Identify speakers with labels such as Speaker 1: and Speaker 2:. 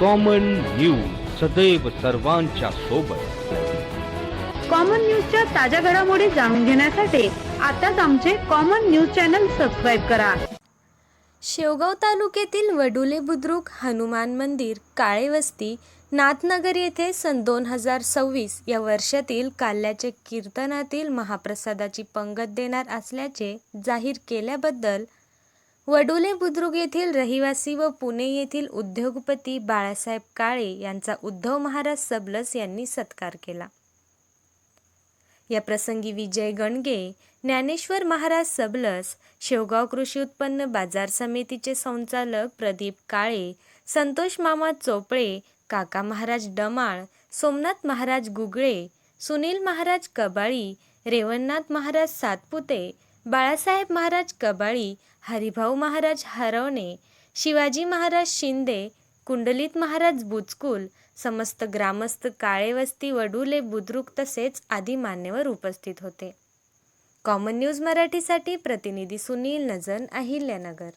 Speaker 1: Common news सदैव सर्वांच्या सोबत.
Speaker 2: कॉमन न्यूजच्या ताज्या घडामोडी जाणून घेण्यासाठी आताच आमचे कॉमन न्यूज चॅनल सबस्क्राईब करा.
Speaker 3: शेवगाव तालुक्यातील वडुले बुद्रुक हनुमान मंदिर काळे वस्ती नाथनगर येथे सन दोन हजार सव्वीस या वर्षातील काल्याचे कीर्तनातील महाप्रसादाची पंगत देणार असल्याचे जाहीर केल्याबद्दल वडुले बुद्रुक येथील रहिवासी व पुणे येथील उद्योगपती बाळासाहेब काळे यांचा उद्धव महाराज सबलस यांनी सत्कार केला. या प्रसंगी विजय गणगे ज्ञानेश्वर महाराज सबलस शेवगाव कृषी उत्पन्न बाजार समितीचे संचालक प्रदीप काळे संतोष मामा चोपळे काका महाराज डमाळ सोमनाथ महाराज गुगळे सुनील महाराज कबाळी रेवणनाथ महाराज सातपुते बाळासाहेब महाराज कबाळी हरिभाऊ महाराज हरवणे शिवाजी महाराज शिंदे कुंडलित महाराज बुचकुल समस्त ग्रामस्थ काळेवस्ती वडुले बुद्रुक तसेच आदी मान्यवर उपस्थित होते. कॉमन न्यूज मराठीसाठी प्रतिनिधी सुनील नजन अहिल्यानगर.